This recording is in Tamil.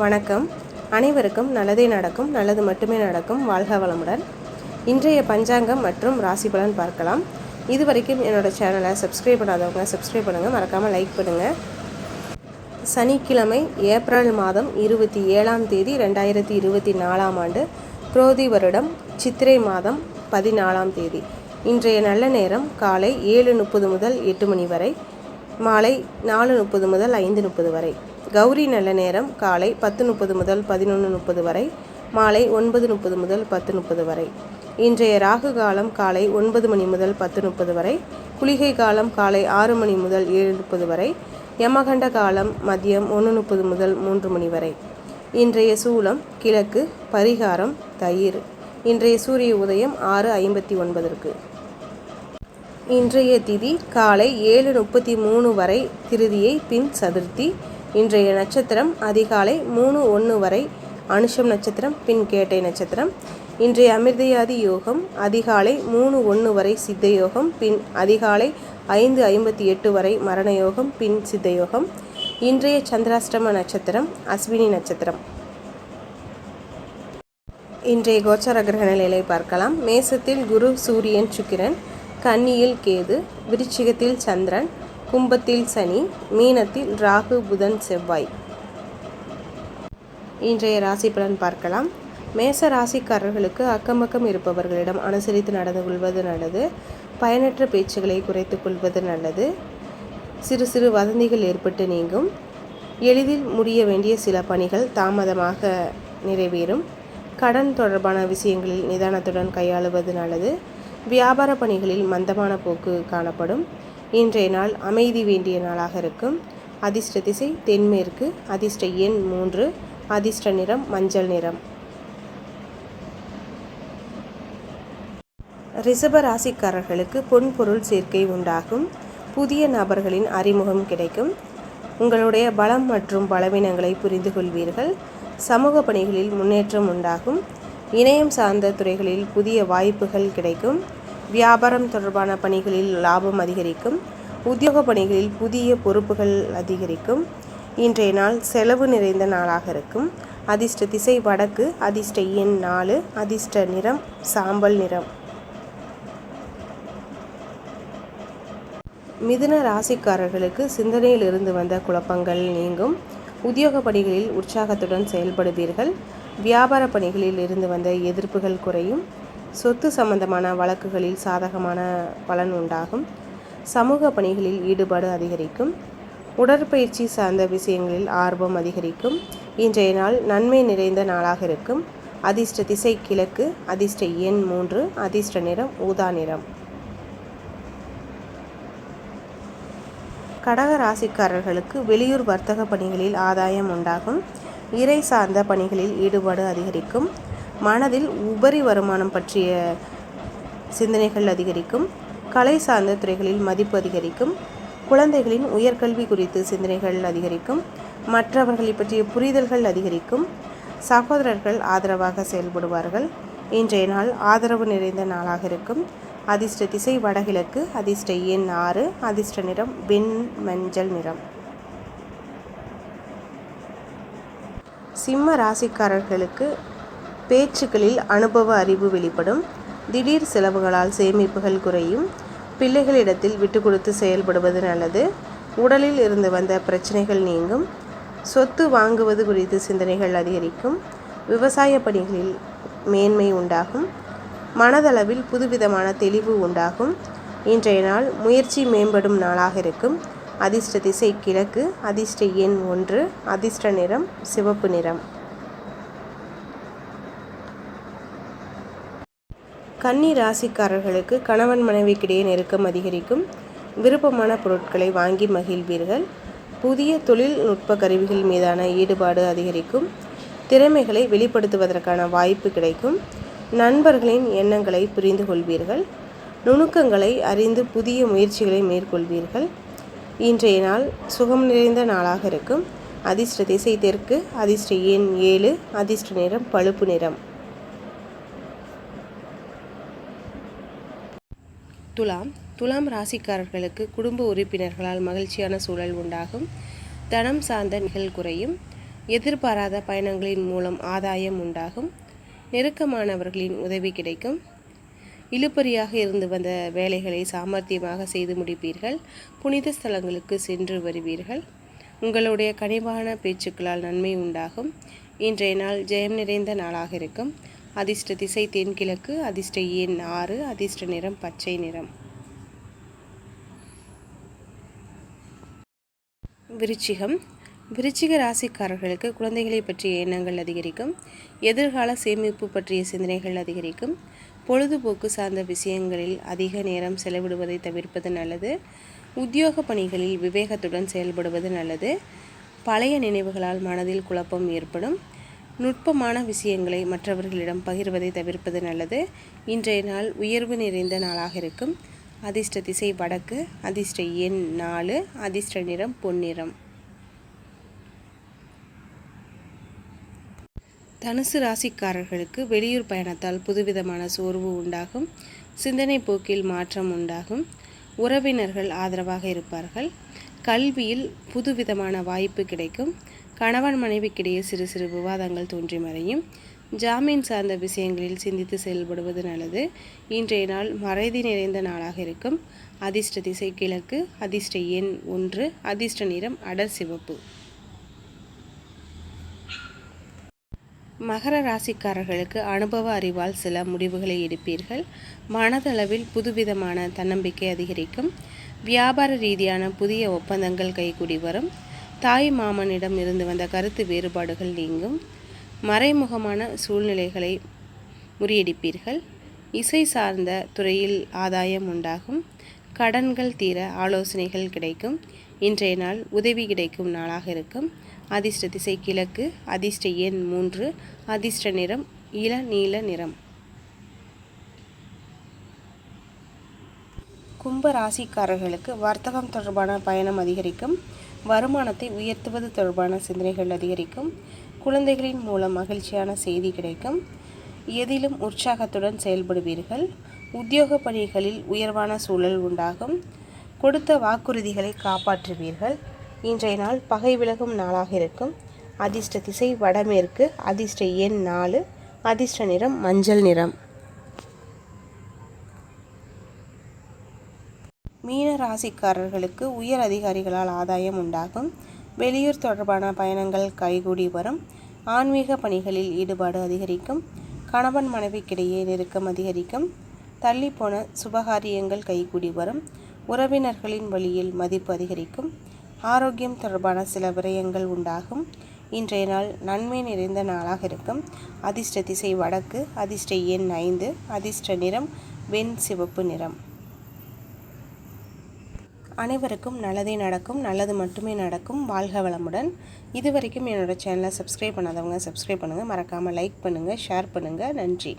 வணக்கம். அனைவருக்கும் நல்லதே நடக்கும் நல்லது மட்டுமே நடக்கும். வாழ்க வளமுடன். இன்றைய பஞ்சாங்கம் மற்றும் ராசி பலன் பார்க்கலாம். இது வரைக்கும் என்னோடய சேனலை சப்ஸ்கிரைப் பண்ணாதவங்க சப்ஸ்கிரைப் பண்ணுங்கள் மறக்காமல் லைக் பண்ணுங்கள் சனிக்கிழமை ஏப்ரல் மாதம் இருபத்தி ஏழாம் தேதி ரெண்டாயிரத்தி இருபத்தி நாலாம் ஆண்டு குரோதி வருடம் சித்திரை மாதம் பதினாலாம் தேதி. இன்றைய நல்ல நேரம் காலை ஏழு முப்பது முதல் எட்டு மணி வரை மாலை நாலு முப்பது முதல் ஐந்து முப்பது வரை. கௌரி நல்ல நேரம் காலை பத்து முப்பது முதல் பதினொன்று முப்பது வரை மாலை ஒன்பது முப்பது முதல் பத்து முப்பது வரை. இன்றைய ராகு காலம் காலை ஒன்பது மணி முதல் பத்து முப்பது வரை குளிகை காலம் காலை ஆறு மணி முதல் ஏழு முப்பது வரை யமகண்ட காலம் மதியம் ஒன்று முப்பது முதல் மூன்று மணி வரை. இன்றைய சூலம் கிழக்கு பரிகாரம் தயிர். இன்றைய சூரிய உதயம் ஆறு ஐம்பத்தி ஒன்பதற்கு இன்றைய திதி காலை ஏழு முப்பத்தி மூணு வரை திருதியை பின் சதுர்த்தி இன்றைய நட்சத்திரம் அதிகாலை மூணு ஒன்று வரை அனுஷம் நட்சத்திரம் பின் கேட்டை நட்சத்திரம். இன்றைய அமிர்தயாதி யோகம் அதிகாலை மூணு ஒன்று வரை சித்த யோகம் பின் அதிகாலை ஐந்து ஐம்பத்தி எட்டு வரை மரண யோகம் பின் சித்த யோகம். இன்றைய சந்திராஷ்டம நட்சத்திரம் அஸ்வினி நட்சத்திரம். இன்றைய கோச்சார கிரக நிலையை பார்க்கலாம். மேசத்தில் குரு சூரியன் சுக்கிரன் கன்னியில் கேது விருச்சிகத்தில் சந்திரன் கும்பத்தில் சனி மீனத்தில் ராகு புதன் செவ்வாய். இன்றைய ராசி பலன் பார்க்கலாம். மேச ராசிக்காரர்களுக்கு அக்கம்பக்கம் இருப்பவர்களிடம் அனுசரித்து நடந்து கொள்வது நல்லது. பயனற்ற பேச்சுகளை குறைத்து கொள்வது நல்லது. சிறு சிறு வதந்திகள் ஏற்பட்டு நீங்கும். எளிதில் முடிய வேண்டிய சில பணிகள் தாமதமாக நிறைவேறும். கடன் தொடர்பான விஷயங்களில் நிதானத்துடன் கையாளுவது நல்லது. வியாபார பணிகளில் மந்தமான போக்கு காணப்படும். இன்றைய நாள் அமைதி வேண்டிய நாளாக இருக்கும். அதிர்ஷ்ட திசை தென்மேற்கு அதிர்ஷ்ட எண் மூன்று அதிர்ஷ்ட நிறம் மஞ்சள் நிறம். ரிஷப ராசிக்காரர்களுக்கு பொன் பொருள் சேர்க்கை உண்டாகும். புதிய நபர்களின் அறிமுகம் கிடைக்கும். உங்களுடைய பலம் மற்றும் பலவீனங்களை புரிந்து கொள்வீர்கள். சமூக பணிகளில் முன்னேற்றம் உண்டாகும். இணையம் சார்ந்த துறைகளில் புதிய வாய்ப்புகள் கிடைக்கும். வியாபாரம் தொடர்பான பணிகளில் லாபம் அதிகரிக்கும். உத்தியோக பணிகளில் புதிய பொறுப்புகள் அதிகரிக்கும். இன்றைய நாள் செலவு நிறைந்த நாளாக இருக்கும். அதிர்ஷ்ட திசை வடக்கு அதிர்ஷ்ட எண் நாலு அதிர்ஷ்ட நிறம் சாம்பல் நிறம். மிதுன ராசிக்காரர்களுக்கு சிந்தனையில் இருந்து வந்த குழப்பங்கள் நீங்கும். உத்தியோக பணிகளில் உற்சாகத்துடன் செயல்படுவீர்கள். வியாபார பணிகளில் இருந்து வந்த எதிர்ப்புகள் குறையும். சொத்து சம்பந்தமான வழக்குகளில் சாதகமான பலன் உண்டாகும். சமூக பணிகளில் ஈடுபாடு அதிகரிக்கும். உடற்பயிற்சி சார்ந்த விஷயங்களில் ஆர்வம் அதிகரிக்கும். இன்றைய நாள் நன்மை நிறைந்த நாளாக இருக்கும். அதிர்ஷ்ட திசை கிழக்கு அதிர்ஷ்ட எண் மூன்று அதிர்ஷ்ட நிறம் ஊதா நிறம். கடக ராசிக்காரர்களுக்கு வெளியூர் வர்த்தக பணிகளில் ஆதாயம் உண்டாகும். இறை சார்ந்த பணிகளில் ஈடுபாடு அதிகரிக்கும். மனதில் உபரி வருமானம் பற்றிய சிந்தனைகள் அதிகரிக்கும். கலை சார்ந்த துறைகளில் மதிப்பு அதிகரிக்கும். குழந்தைகளின் உயர்கல்வி குறித்து சிந்தனைகள் அதிகரிக்கும். மற்றவர்களை பற்றிய புரிதல்கள் அதிகரிக்கும். சகோதரர்கள் ஆதரவாக செயல்படுவார்கள். இன்றைய நாள் ஆதரவு நிறைந்த நாளாக இருக்கும். அதிர்ஷ்ட திசை வடகிழக்கு அதிர்ஷ்ட எண் ஆறு அதிர்ஷ்ட நிறம் வெண் மஞ்சள் நிறம். சிம்ம ராசிக்காரர்களுக்கு பேச்சுக்களில் அனுபவ அறிவு வெளிப்படும். திடீர் செலவுகளால் சேமிப்புகள் குறையும். பிள்ளைகளிடத்தில் விட்டு கொடுத்து செயல்படுவது நல்லது. உடலில் இருந்து வந்த பிரச்சனைகள் நீங்கும். சொத்து வாங்குவது குறித்து சிந்தனைகள் அதிகரிக்கும். விவசாய பணிகளில் மேன்மை உண்டாகும். மனதளவில் புதுவிதமான தெளிவு உண்டாகும். இன்றைய நாள் முயற்சி மேம்படும் நாளாக இருக்கும். அதிர்ஷ்ட திசை கிழக்கு அதிர்ஷ்ட எண் ஒன்று அதிர்ஷ்ட நிறம் சிவப்பு நிறம். கன்னி ராசிக்காரர்களுக்கு கணவன் மனைவிக்கிடையே நெருக்கம் அதிகரிக்கும். விருப்பமான பொருட்களை வாங்கி மகிழ்வீர்கள். புதிய தொழில்நுட்ப கருவிகள் மீதான ஈடுபாடு அதிகரிக்கும். திறமைகளை வெளிப்படுத்துவதற்கான வாய்ப்பு கிடைக்கும். நண்பர்களின் எண்ணங்களை புரிந்து கொள்வீர்கள். நுணுக்கங்களை அறிந்து புதிய முயற்சிகளை மேற்கொள்வீர்கள். இன்றைய நாள் சுகம் நிறைந்த நாளாக இருக்கும். அதிர்ஷ்ட திசை தெற்கு அதிர்ஷ்ட எண் ஏழு அதிர்ஷ்ட நிறம் பழுப்பு நிறம். துலாம் துலாம் ராசிக்காரர்களுக்கு குடும்ப உறுப்பினர்களால் மகிழ்ச்சியான சூழல் உண்டாகும். தனம் சார்ந்த நிகழ் குறையும். எதிர்பாராத பயணங்களின் மூலம் ஆதாயம் உண்டாகும். நெருக்கமானவர்களின் உதவி கிடைக்கும். இழுபறியாக இருந்து வந்த வேலைகளை சாமர்த்தியமாக செய்து முடிப்பீர்கள். புனித ஸ்தலங்களுக்கு சென்று வருவீர்கள். உங்களுடைய கனிவான பேச்சுக்களால் நன்மை உண்டாகும். இன்றைய நாள் ஜெயம் நிறைந்த நாளாக இருக்கும். அதிர்ஷ்ட திசை தென்கிழக்கு அதிர்ஷ்ட எண் ஆறு அதிர்ஷ்ட நிறம் பச்சை நிறம். விருச்சிகம். விருச்சிக ராசிக்காரர்களுக்கு குழந்தைகளை பற்றிய எண்ணங்கள் அதிகரிக்கும். எதிர்கால சேமிப்பு பற்றிய சிந்தனைகள் அதிகரிக்கும். பொழுதுபோக்கு சார்ந்த விஷயங்களில் அதிக நேரம் செலவிடுவதை தவிர்ப்பது நல்லது. உத்தியோக பணிகளில் விவேகத்துடன் செயல்படுவது நல்லது. பழைய நினைவுகளால் மனதில் குழப்பம் ஏற்படும். நுட்பமான விஷயங்களை மற்றவர்களிடம் பகிர்வதை தவிர்ப்பது நல்லது. இன்றைய நாள் உயர்வு நிறைந்த நாளாக இருக்கும். அதிர்ஷ்ட திசை வடக்கு அதிர்ஷ்ட எண் நாலு அதிர்ஷ்ட நிறம் பொன்னிறம். தனுசு ராசிக்காரர்களுக்கு வெளியூர் பயணத்தால் புதுவிதமான சோர்வு உண்டாகும். சிந்தனை போக்கில் மாற்றம் உண்டாகும். உறவினர்கள் ஆதரவாக இருப்பார்கள். கல்வியில் புதுவிதமான வாய்ப்பு கிடைக்கும். கணவன் மனைவிக்கிடையே சிறு சிறு விவாதங்கள் தோன்றி மறையும். ஜாமீன் சார்ந்த விஷயங்களில் சிந்தித்து செயல்படுவது நல்லது. இன்றைய நாள் மறைதி நிறைந்த நாளாக இருக்கும். அதிர்ஷ்ட திசை கிழக்கு அதிர்ஷ்ட எண் ஒன்று அதிர்ஷ்ட நிறம் அடர் சிவப்பு. மகர ராசிக்காரர்களுக்கு அனுபவ அறிவால் சில முடிவுகளை எடுப்பீர்கள். மனதளவில் புதுவிதமான தன்னம்பிக்கை அதிகரிக்கும். வியாபார ரீதியான புதிய ஒப்பந்தங்கள் கைகூடி வரும். தாய் மாமனிடம் இருந்து வந்த கருத்து வேறுபாடுகள் நீங்கும். மறைமுகமான சூழ்நிலைகளை முறியடிப்பீர்கள். இசை சார்ந்த துறையில் ஆதாயம் உண்டாகும். கடன்கள் தீர ஆலோசனைகள் கிடைக்கும். இன்றைய நாள் உதவி கிடைக்கும் நாளாக இருக்கும். அதிர்ஷ்ட திசை கிழக்கு அதிர்ஷ்ட எண் மூன்று அதிர்ஷ்ட நிறம் இள நீல நிறம். கும்ப ராசிக்காரர்களுக்கு வர்த்தகம் தொடர்பான பயணம் அதிகரிக்கும். வருமானத்தை உயர்த்துவது தொடர்பான சிந்தனைகள் அதிகரிக்கும். குழந்தைகளின் மூலம் மகிழ்ச்சியான செய்தி கிடைக்கும். எதிலும் உற்சாகத்துடன் செயல்படுவீர்கள். உத்தியோக பணிகளில் உயர்வான சூழல் உண்டாகும். கொடுத்த வாக்குறுதிகளை காப்பாற்றுவீர்கள். இன்றைய நாள் பகை விலகும் நாளாக இருக்கும். அதிர்ஷ்ட திசை வடமேற்கு அதிர்ஷ்ட எண் நாலு அதிர்ஷ்ட நிறம் மஞ்சள் நிறம். மீன ராசிக்காரர்களுக்கு உயர் அதிகாரிகளால் ஆதாயம் உண்டாகும். வெளியூர் தொடர்பான பயணங்கள் கைகூடி வரும். ஆன்மீக பணிகளில் ஈடுபாடு அதிகரிக்கும். கணவன் மனைவிக்கிடையே நெருக்கம் அதிகரிக்கும். தள்ளிப்போன சுபகாரியங்கள் கைகூடி வரும். உறவினர்களின் வழியில் மதிப்பு அதிகரிக்கும். ஆரோக்கியம் தொடர்பான சில விரயங்கள் உண்டாகும். இன்றைய நாள் நன்மை நிறைந்த நாளாக இருக்கும். அதிர்ஷ்ட திசை வடக்கு அதிர்ஷ்ட எண் ஐந்து அதிர்ஷ்ட நிறம் வெண் சிவப்பு நிறம். அனைவருக்கும் நல்லதே நடக்கும் நல்லது மட்டுமே நடக்கும். வாழ்க வளமுடன். இது வரைக்கும் என்னோடய சேனலை சப்ஸ்கிரைப் பண்ணாதவங்க சப்ஸ்கிரைப் பண்ணுங்கள் மறக்காமல் லைக் பண்ணுங்கள் ஷேர் பண்ணுங்கள் நன்றி.